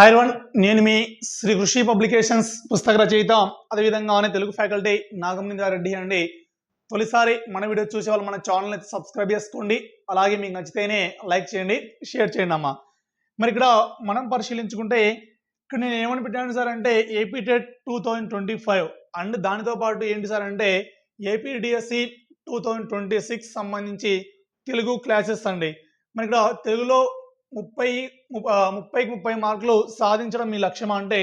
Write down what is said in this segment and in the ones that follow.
Hi one నేను మీ శ్రీ కృషి publications పుస్తక రచయిత అదేవిధంగానే తెలుగు ఫ్యాకల్టీ నాగమనిందారెడ్డి అండి. తొలిసారి మన వీడియో చూసే వాళ్ళు మన ఛానల్ని సబ్స్క్రైబ్ చేసుకోండి. అలాగే మీకు నచ్చితేనే లైక్ చేయండి షేర్ చేయండి అమ్మా. మరి ఇక్కడ మనం పరిశీలించుకుంటే ఇక్కడ నేను ఏమని పెట్టాను సార్ అంటే AP TET two thousand twenty five and దానితో పాటు ఏంటి సార్ అంటే APDSC two thousand twenty six సంబంధించి తెలుగు క్లాసెస్ అండి. మరి ఇక్కడ తెలుగులో ముప్పై ముప్పైకి ముప్పై మార్కులు సాధించడం మీ లక్ష్యమా? అంటే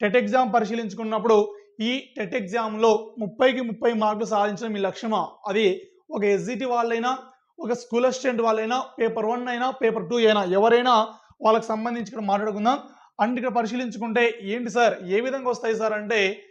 టెట్ ఎగ్జామ్ పరిశీలించుకున్నప్పుడు ఈ టెట్ ఎగ్జామ్లో ముప్పైకి ముప్పై మార్కులు సాధించడం మీ లక్ష్యమా? అది ఒక ఎస్జిటి వాళ్ళైనా ఒక స్కూల్ అసిస్టెంట్ వాళ్ళైనా పేపర్ వన్ అయినా పేపర్ టూ అయినా ఎవరైనా వాళ్ళకి సంబంధించి ఇక్కడ మాట్లాడుకుందాం. అండ్ ఇక్కడ పరిశీలించుకుంటే ఏంటి సార్? ఏ విధంగా వస్తాయి సార్? అంటే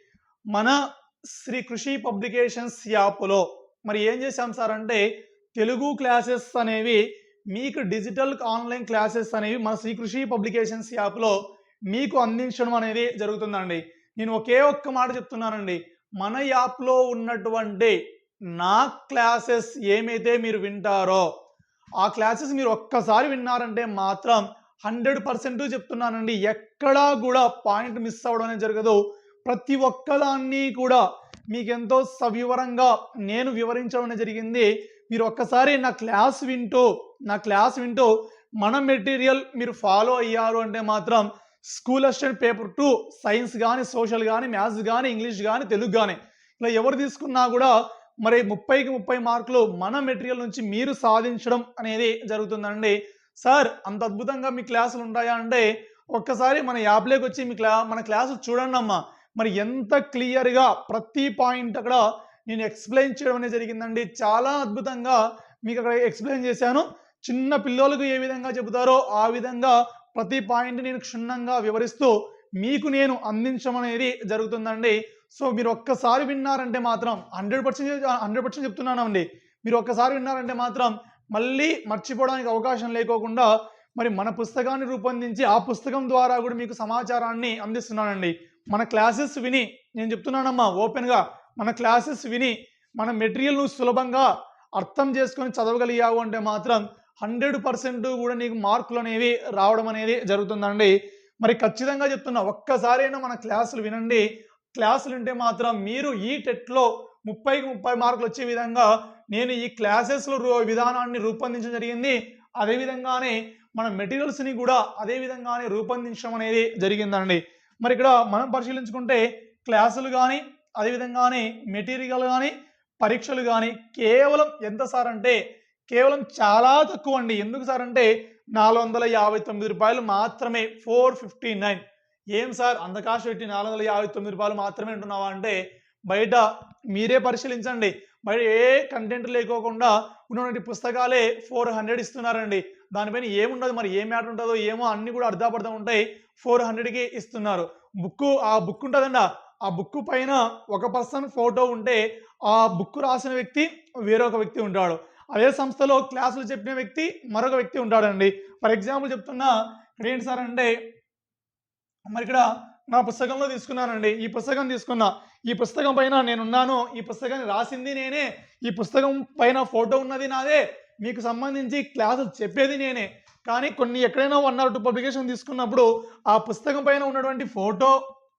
మన శ్రీ కృషి పబ్లికేషన్స్ యాప్లో మరి ఏం చేశాం సార్? అంటే తెలుగు క్లాసెస్ అనేవి మీకు డిజిటల్ ఆన్లైన్ క్లాసెస్ అనేవి మన శ్రీ కృషి పబ్లికేషన్స్ యాప్లో మీకు అందించడం అనేది జరుగుతుందండి. నేను ఒకే ఒక్క మాట చెప్తున్నానండి. మన యాప్లో ఉన్నటువంటి నా క్లాసెస్ ఏమైతే మీరు వింటారో ఆ క్లాసెస్ మీరు ఒక్కసారి విన్నారంటే మాత్రం హండ్రెడ్ పర్సెంట్ చెప్తున్నానండి. ఎక్కడా కూడా పాయింట్ మిస్ అవ్వడం అనేది జరగదు. ప్రతి ఒక్కదాన్ని కూడా మీకు ఎంతో సవివరంగా నేను వివరించడం అనేది జరిగింది. మీరు ఒక్కసారి నా క్లాస్ వింటూ నా క్లాస్ వింటూ మన మెటీరియల్ మీరు ఫాలో అయ్యారు అంటే మాత్రం school assistant paper two science కానీ సోషల్ కానీ మ్యాథ్స్ కానీ ఇంగ్లీష్ కానీ తెలుగు కానీ ఇలా ఎవరు తీసుకున్నా కూడా మరి ముప్పైకి ముప్పై మార్కులు మన మెటీరియల్ నుంచి మీరు సాధించడం అనేది జరుగుతుందండి. సార్ అంత అద్భుతంగా మీ క్లాసులు ఉంటాయా అంటే ఒక్కసారి మన యాప్లోకి వచ్చి మీ క్లా మన క్లాసు చూడండి అమ్మా. మరి ఎంత క్లియర్గా ప్రతి పాయింట్ అక్కడ నేను ఎక్స్ప్లెయిన్ చేయడం అనేది జరిగిందండి. చాలా అద్భుతంగా మీకు అక్కడ ఎక్స్ప్లెయిన్ చేశాను. చిన్న పిల్లలకు ఏ విధంగా చెబుతారో ఆ విధంగా ప్రతి పాయింట్ నేను క్షుణ్ణంగా వివరిస్తూ మీకు నేను అందించమనేది జరుగుతుందండి. సో మీరు ఒక్కసారి విన్నారంటే మాత్రం హండ్రెడ్ పర్సెంట్ హండ్రెడ్ పర్సెంట్ చెప్తున్నానండి. మీరు ఒక్కసారి విన్నారంటే మాత్రం మళ్ళీ మర్చిపోవడానికి అవకాశం లేకోకుండా మరి మన పుస్తకాన్ని రూపొందించి ఆ పుస్తకం ద్వారా కూడా మీకు సమాచారాన్ని అందిస్తున్నానండి. మన క్లాసెస్ విని నేను చెప్తున్నానమ్మా ఓపెన్గా మన క్లాసెస్ విని మన మెటీరియల్ను సులభంగా అర్థం చేసుకొని చదవగలిగావు అంటే మాత్రం హండ్రెడ్ పర్సెంట్ కూడా నీకు మార్కులు అనేవి రావడం అనేది జరుగుతుందండి. మరి ఖచ్చితంగా చెప్తున్నా ఒక్కసారైనా మన క్లాసులు వినండి. క్లాసులు ఉంటే మాత్రం మీరు ఈ టెట్లో ముప్పైకి ముప్పై మార్కులు వచ్చే విధంగా నేను ఈ క్లాసెస్లో విధానాన్ని రూపొందించడం జరిగింది. అదేవిధంగానే మన మెటీరియల్స్ని కూడా అదే విధంగానే రూపొందించడం అనేది జరిగిందండి. మరి ఇక్కడ మనం పరిశీలించుకుంటే క్లాసులు కానీ అదేవిధంగానే మెటీరియల్ కానీ పరీక్షలు కానీ కేవలం ఎంత సార్ అంటే కేవలం చాలా తక్కువ అండి ఎందుకు సార్ అంటే నాలుగు వందల యాభై తొమ్మిది రూపాయలు మాత్రమే ఫోర్ ఫిఫ్టీ నైన్. ఏం సార్ అందకాశ పెట్టి నాలుగు వందల యాభై తొమ్మిది రూపాయలు మాత్రమే ఉంటున్నావా అంటే బయట మీరే పరిశీలించండి. బయట ఏ కంటెంట్ లేకోకుండా ఉన్నటువంటి పుస్తకాలే ఫోర్ హండ్రెడ్ ఇస్తున్నారండి. దానిపైన ఏముండదు మరి ఏ మ్యాటర్ ఉంటుందో ఏమో అన్ని కూడా అర్థపడతా ఉంటాయి. ఫోర్ హండ్రెడ్కి ఇస్తున్నారు. బుక్ ఆ బుక్ ఉంటుందండి ఆ బుక్ పైన ఒక పర్సన్ ఫోటో ఉంటే ఆ బుక్ రాసిన వ్యక్తి వేరొక వ్యక్తి ఉంటాడు. అదే సంస్థలో క్లాసులు చెప్పిన వ్యక్తి మరొక వ్యక్తి ఉంటాడండి. ఫర్ ఎగ్జాంపుల్ చెప్తున్నా ఇక్కడ ఏంటి సార్ అంటే మరి ఇక్కడ నా పుస్తకంలో తీసుకున్నానండి. ఈ పుస్తకం తీసుకున్నా. ఈ పుస్తకం పైన నేనున్నాను. ఈ పుస్తకాన్ని రాసింది నేనే. ఈ పుస్తకం పైన ఫోటో ఉన్నది నాదే. మీకు సంబంధించి క్లాసులు చెప్పేది నేనే. కానీ కొన్ని ఎక్కడైనా వన్ ఆర్ టూ పబ్లికేషన్ తీసుకున్నప్పుడు ఆ పుస్తకం పైన ఉన్నటువంటి ఫోటో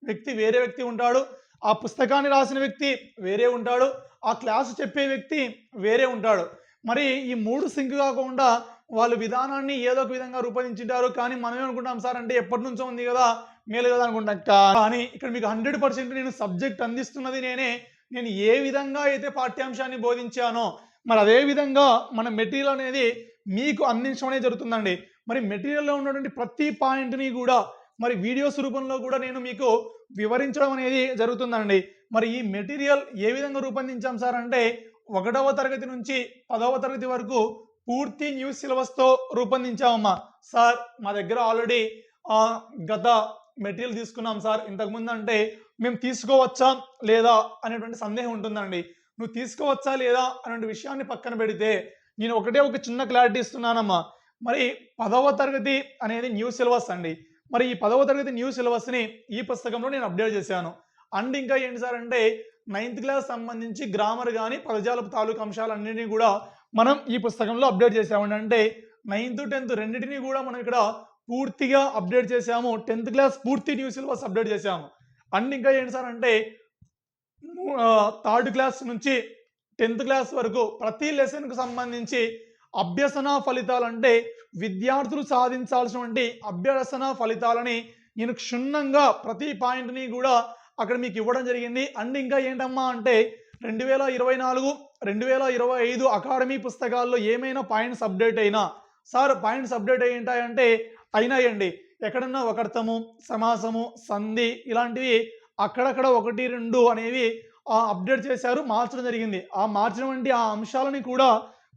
వ్యక్తి వేరే వ్యక్తి ఉంటాడు. ఆ పుస్తకాన్ని రాసిన వ్యక్తి వేరే ఉంటాడు. ఆ క్లాసు చెప్పే వ్యక్తి వేరే ఉంటాడు. మరి ఈ మూడు సింక్ కాకుండా వాళ్ళు విధానాన్ని ఏదో ఒక విధంగా రూపొందించుంటారు. కానీ మనం అనుకుంటాం సార్ అంటే ఎప్పటి నుంచో ఉంది కదా మేలు కదా అనుకుంటాం. కానీ ఇక్కడ మీకు హండ్రెడ్ పర్సెంట్ నేను సబ్జెక్ట్ అందిస్తున్నది నేనే. నేను ఏ విధంగా అయితే పాఠ్యాంశాన్ని బోధించానో మరి అదే విధంగా మన మెటీరియల్ అనేది మీకు అందించడం అనేది జరుగుతుందండి. మరి మెటీరియల్లో ఉన్నటువంటి ప్రతి పాయింట్ని కూడా మరి వీడియోస్ రూపంలో కూడా నేను మీకు వివరించడం అనేది జరుగుతుందండి. మరి ఈ మెటీరియల్ ఏ విధంగా రూపొందించాం సార్ అంటే ఒకటవ తరగతి నుంచి పదవ తరగతి వరకు పూర్తి న్యూస్ సిలబస్తో రూపొందించామమ్మా. సార్ మా దగ్గర ఆల్రెడీ గత మెటీరియల్ తీసుకున్నాం సార్. ఇంతకుముందు అంటే మేము తీసుకోవచ్చా లేదా అనేటువంటి సందేహం ఉంటుందండి. నువ్వు తీసుకోవచ్చా లేదా అనే విషయాన్ని పక్కన పెడితే నేను ఒకటే ఒక చిన్న క్లారిటీ ఇస్తున్నానమ్మా. మరి పదవ తరగతి అనేది న్యూ సిలబస్ అండి. మరి ఈ పదవ తరగతి న్యూ సిలబస్ని ఈ పుస్తకంలో నేను అప్డేట్ చేశాను. అండ్ ఇంకా ఏంటి సార్ అంటే నైన్త్ క్లాస్ సంబంధించి గ్రామర్ కానీ పదజాలపు తాలూకు అంశాలన్నింటినీ కూడా మనం ఈ పుస్తకంలో అప్డేట్ చేసామండి. అంటే నైన్త్ టెన్త్ రెండింటినీ కూడా మనం ఇక్కడ పూర్తిగా అప్డేట్ చేసాము. టెన్త్ క్లాస్ పూర్తి న్యూ సిలబస్ అప్డేట్ చేసాము. అండ్ ఇంకా ఏంటి సార్ అంటే థర్డ్ క్లాస్ నుంచి టెన్త్ క్లాస్ వరకు ప్రతి లెసన్కు సంబంధించి అభ్యసన ఫలితాలు అంటే విద్యార్థులు సాధించాల్సినటువంటి అభ్యసన ఫలితాలని నేను క్షుణ్ణంగా ప్రతి పాయింట్ని కూడా అక్కడ మీకు ఇవ్వడం జరిగింది. అండ్ ఇంకా ఏంటమ్మా అంటే రెండు వేల ఇరవై నాలుగు రెండు వేల ఇరవై ఐదు అకాడమీ పుస్తకాల్లో ఏమైనా పాయింట్స్ అప్డేట్ అయినా సార్ పాయింట్స్ అప్డేట్ అయ్యి ఉంటాయంటే అయినాయండి. ఎక్కడన్నా ఒకర్థము సమాసము సంధి ఇలాంటివి అక్కడక్కడ ఒకటి రెండు అనేవి అప్డేట్ చేశారు మార్చడం జరిగింది. ఆ మార్చడం వంటి ఆ అంశాలని కూడా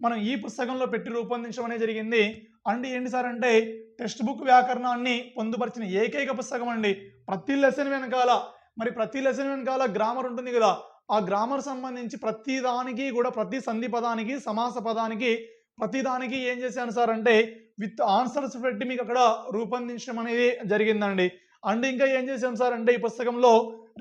మనం ఈ పుస్తకంలో పెట్టి రూపొందించడం అనేది జరిగింది. అండ్ ఏంటి సార్ అంటే టెక్స్ట్ బుక్ వ్యాకరణాన్ని పొందుపరిచిన ఏకైక పుస్తకం అండి. ప్రతి లెసన్ వెనకాల మరి ప్రతి లెసన్ వెనకాల గ్రామర్ ఉంటుంది కదా. ఆ గ్రామర్ సంబంధించి ప్రతి దానికి కూడా ప్రతి సంధి పదానికి సమాస పదానికి ప్రతి దానికి ఏం చేశాను సార్ అంటే విత్ ఆన్సర్స్ పెట్టి మీకు అక్కడ రూపొందించడం అనేది జరిగిందండి. అండ్ ఇంకా ఏం చేశాం సార్ అంటే ఈ పుస్తకంలో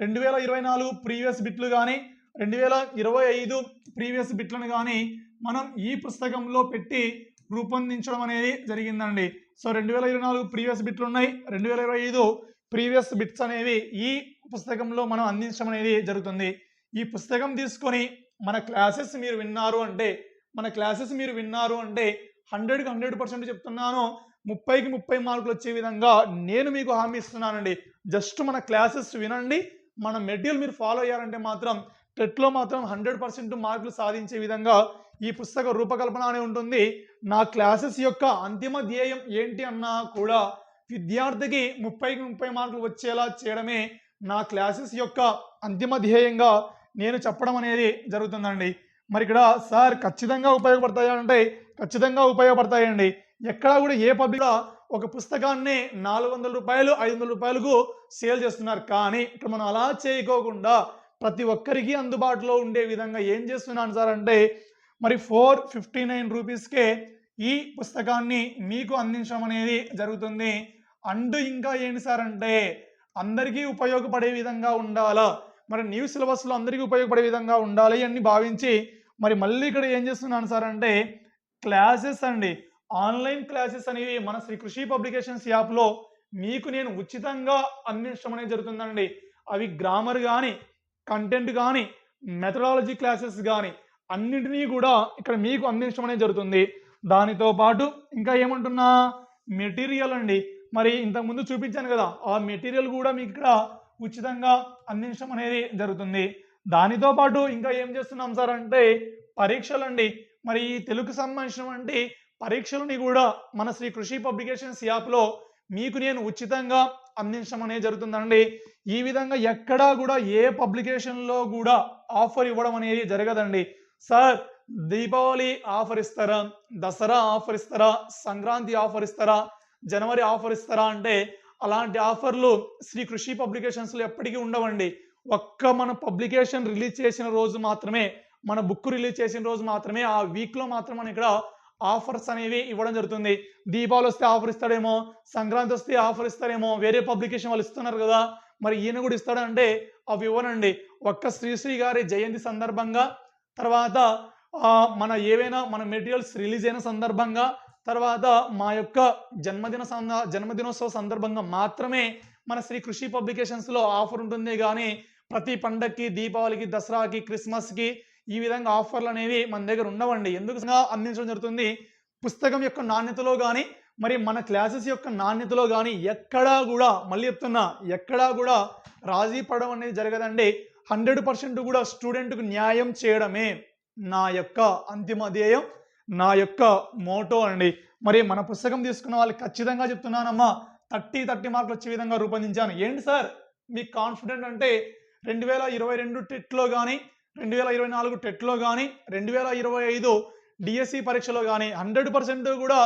రెండు వేల ఇరవై నాలుగు ప్రీవియస్ బిట్లు కానీ రెండు వేల ఇరవై ఐదు ప్రీవియస్ బిట్లను కానీ మనం ఈ పుస్తకంలో పెట్టి రూపొందించడం అనేది జరిగిందండి. సో రెండు వేల ఇరవై నాలుగు ప్రీవియస్ బిట్లు ఉన్నాయి రెండు వేల ఇరవై ఐదు ప్రీవియస్ బిట్స్ అనేవి ఈ పుస్తకంలో మనం అందించడం అనేది జరుగుతుంది. ఈ పుస్తకం తీసుకొని మన క్లాసెస్ మీరు విన్నారు అంటే మన క్లాసెస్ మీరు విన్నారు అంటే హండ్రెడ్కి హండ్రెడ్ పర్సెంట్ చెప్తున్నాను. ముప్పైకి ముప్పై మార్కులు వచ్చే విధంగా నేను మీకు హామీ ఇస్తున్నానండి. జస్ట్ మన క్లాసెస్ వినండి. మన మెటీరియల్ మీరు ఫాలో అయ్యారంటే మాత్రం టెట్లో మాత్రం హండ్రెడ్ పర్సెంట్ మార్కులు సాధించే విధంగా ఈ పుస్తక రూపకల్పన అనే ఉంటుంది. నా క్లాసెస్ యొక్క అంతిమ ధ్యేయం ఏంటి అన్నా కూడా విద్యార్థికి ముప్పైకి ముప్పై మార్కులు వచ్చేలా చేయడమే నా క్లాసెస్ యొక్క అంతిమ ధ్యేయంగా నేను చెప్పడం అనేది జరుగుతుందండి. మరి ఇక్కడ సార్ ఖచ్చితంగా ఉపయోగపడతాయా అంటే ఖచ్చితంగా ఉపయోగపడతాయండి. ఎక్కడ కూడా ఏ పబ్లిక్ ఒక పుస్తకాన్ని నాలుగు వందల రూపాయలు ఐదు వందల రూపాయలకు సేల్ చేస్తున్నారు. కానీ ఇక్కడ మనం అలా చేయకోకుండా ప్రతి ఒక్కరికి అందుబాటులో ఉండే విధంగా ఏం చేస్తున్నాను సార్ అంటే మరి ఫోర్ ఫిఫ్టీ నైన్ రూపీస్కే ఈ పుస్తకాన్ని మీకు అందించడం అనేది జరుగుతుంది. అండ్ ఇంకా ఏంటి సార్ అంటే అందరికీ ఉపయోగపడే విధంగా ఉండాలా? మరి న్యూ సిలబస్లో అందరికీ ఉపయోగపడే విధంగా ఉండాలి అని భావించి మరి మళ్ళీ ఇక్కడ ఏం చేస్తున్నాను సార్ అంటే క్లాసెస్ అండి. ఆన్లైన్ క్లాసెస్ అనేవి మన శ్రీ కృషి పబ్లికేషన్స్ యాప్లో మీకు నేను ఉచితంగా అందించడం అనేది జరుగుతుందండి. అవి గ్రామర్ కానీ కంటెంట్ కానీ మెథడాలజీ క్లాసెస్ కానీ అన్నింటినీ కూడా ఇక్కడ మీకు అందించడం అనేది జరుగుతుంది. దానితో పాటు ఇంకా ఏమంటున్నా? మెటీరియల్ అండి. మరి ఇంతకుముందు చూపించాను కదా ఆ మెటీరియల్ కూడా మీకు ఇక్కడ ఉచితంగా అందించడం అనేది జరుగుతుంది. దానితో పాటు ఇంకా ఏం చేస్తున్నాం సార్ అంటే పరీక్షలు అండి మరి ఈ తెలుగు సంబంధించినటువంటి పరీక్షలని కూడా మన శ్రీ కృషి పబ్లికేషన్స్ యాప్లో మీకు నేను ఉచితంగా అందించడం అనేది జరుగుతుందండి. ఈ విధంగా ఎక్కడా కూడా ఏ పబ్లికేషన్లో కూడా ఆఫర్ ఇవ్వడం అనేది జరగదండి. సార్ దీపావళి ఆఫర్ ఇస్తారా? దసరా ఆఫర్ ఇస్తారా? సంక్రాంతి ఆఫర్ ఇస్తారా? జనవరి ఆఫర్ ఇస్తారా అంటే అలాంటి ఆఫర్లు శ్రీ కృషి పబ్లికేషన్స్లో ఎప్పటికీ ఉండవండి. ఒక్క మన పబ్లికేషన్ రిలీజ్ చేసిన రోజు మాత్రమే మన బుక్ రిలీజ్ చేసిన రోజు మాత్రమే ఆ వీక్లో మాత్రం మనం ఇక్కడ ఆఫర్స్ అనేవి ఇవ్వడం జరుగుతుంది. దీపావళి వస్తే ఆఫర్ ఇస్తాడేమో సంక్రాంతి వస్తే ఆఫర్ ఇస్తారేమో వేరే పబ్లికేషన్ వాళ్ళు ఇస్తున్నారు కదా మరి ఈయన కూడా ఇస్తాడంటే అవి ఇవ్వనండి. ఒక్క శ్రీశ్రీ గారి జయంతి సందర్భంగా తర్వాత మన ఏవైనా మన మెటీరియల్స్ రిలీజ్ అయిన సందర్భంగా తర్వాత మా యొక్క జన్మదిన సంద జన్మదినోత్సవ సందర్భంగా మాత్రమే మన శ్రీ కృషి పబ్లికేషన్స్లో ఆఫర్ ఉంటుంది. కానీ ప్రతి పండక్కి దీపావళికి దసరాకి క్రిస్మస్కి ఈ విధంగా ఆఫర్లు అనేవి మన దగ్గర ఉండవండి. ఎందుకు అందించడం జరుగుతుంది. పుస్తకం యొక్క నాణ్యతలో కానీ మరి మన క్లాసెస్ యొక్క నాణ్యతలో కానీ ఎక్కడా కూడా మళ్ళీ చెప్తున్నా ఎక్కడా కూడా రాజీ పడడం అనేది జరగదండి. హండ్రెడ్ పర్సెంట్ కూడా స్టూడెంట్కు న్యాయం చేయడమే నా యొక్క అంతిమ ధ్యేయం. నా యొక్క మోటో అండి. మరి మన పుస్తకం తీసుకున్న వాళ్ళకి ఖచ్చితంగా చెప్తున్నానమ్మా. థర్టీ థర్టీ మార్కులు వచ్చే విధంగా రూపొందించాను. ఏంటి సార్? మీకు కాన్ఫిడెంట్ అంటే రెండు వేల ఇరవై రెండు టెట్లో కానీ రెండు వేల ఇరవై నాలుగు టెట్లో కానీ రెండు వేల ఇరవై ఐదు డిఎస్సి పరీక్షలో కానీ హండ్రెడ్ పర్సెంట్ కూడా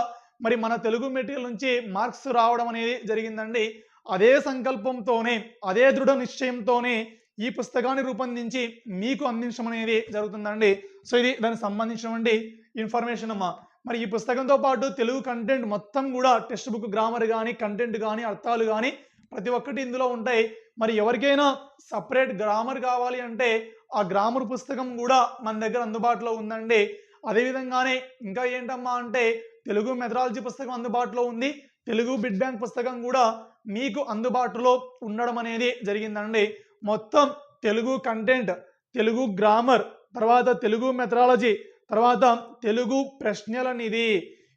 మరి మన తెలుగు మెటీరియల్ నుంచి మార్క్స్ రావడం అనేది జరిగిందండి. అదే సంకల్పంతోనే అదే దృఢ నిశ్చయంతోనే ఈ పుస్తకాన్ని రూపొందించి మీకు అందించడం అనేది జరుగుతుందండి. సో ఇది దానికి సంబంధించినటువంటి ఇన్ఫర్మేషన్ అమ్మా. మరి ఈ పుస్తకంతో పాటు తెలుగు కంటెంట్ మొత్తం కూడా టెక్స్ట్ బుక్ గ్రామర్ కానీ కంటెంట్ కానీ అర్థాలు కానీ ప్రతి ఒక్కటి ఇందులో ఉంటాయి. మరి ఎవరికైనా సపరేట్ గ్రామర్ కావాలి అంటే ఆ గ్రామర్ పుస్తకం కూడా మన దగ్గర అందుబాటులో ఉందండి. అదేవిధంగానే ఇంకా ఏంటమ్మా అంటే తెలుగు మెథడాలజీ పుస్తకం అందుబాటులో ఉంది. తెలుగు బిడ్ బ్యాంక్ పుస్తకం కూడా మీకు అందుబాటులో ఉండడం అనేది జరిగిందండి. మొత్తం తెలుగు కంటెంట్ తెలుగు గ్రామర్ తర్వాత తెలుగు మెథడాలజీ తర్వాత తెలుగు ప్రశ్నల నిధి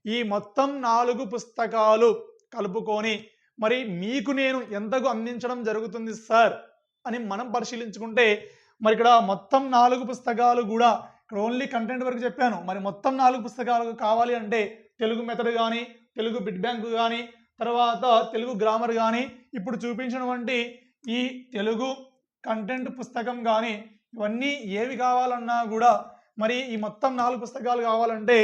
ఈ మొత్తం నాలుగు పుస్తకాలు కలుపుకొని మరి మీకు నేను ఎంతకు అందించడం జరుగుతుంది సార్? అని మనం పరిశీలించుకుంటే మరి ఇక్కడ మొత్తం నాలుగు పుస్తకాలు కూడా ఇక్కడ ఓన్లీ కంటెంట్ వరకు చెప్పాను. మరి మొత్తం నాలుగు పుస్తకాలు కావాలి అంటే తెలుగు మెథడ్ కానీ తెలుగు బిడ్ బ్యాంక్ కానీ తర్వాత తెలుగు గ్రామర్ కానీ ఇప్పుడు చూపించినటువంటి ఈ తెలుగు కంటెంట్ పుస్తకం కానీ ఇవన్నీ ఏవి కావాలన్నా కూడా మరి ఈ మొత్తం నాలుగు పుస్తకాలు కావాలంటే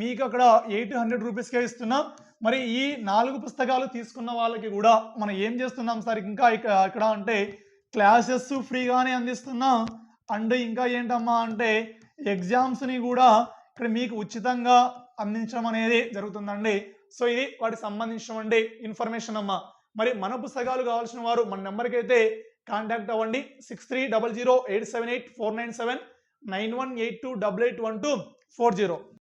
మీకు అక్కడ ఎయిట్ హండ్రెడ్ రూపీస్కే ఇస్తున్నాం. మరి ఈ నాలుగు పుస్తకాలు తీసుకున్న వాళ్ళకి కూడా మనం ఏం చేస్తున్నాం సార్? ఇంకా ఇక్కడ అంటే క్లాసెస్ ఫ్రీగానే అందిస్తున్నాం. అండ్ ఇంకా ఏంటమ్మా అంటే ఎగ్జామ్స్ని కూడా ఇక్కడ మీకు ఉచితంగా అందించడం అనేది జరుగుతుందండి. సో ఇది వాటికి సంబంధించినటువంటి ఇన్ఫర్మేషన్ అమ్మా. మరి మన పుస్తకాలు కావాల్సిన వారు మన నెంబర్కి అయితే కాంటాక్ట్ అవ్వండి. Six three double zero eight seven eight four nine seven. nine one eight two double eight one two four zero.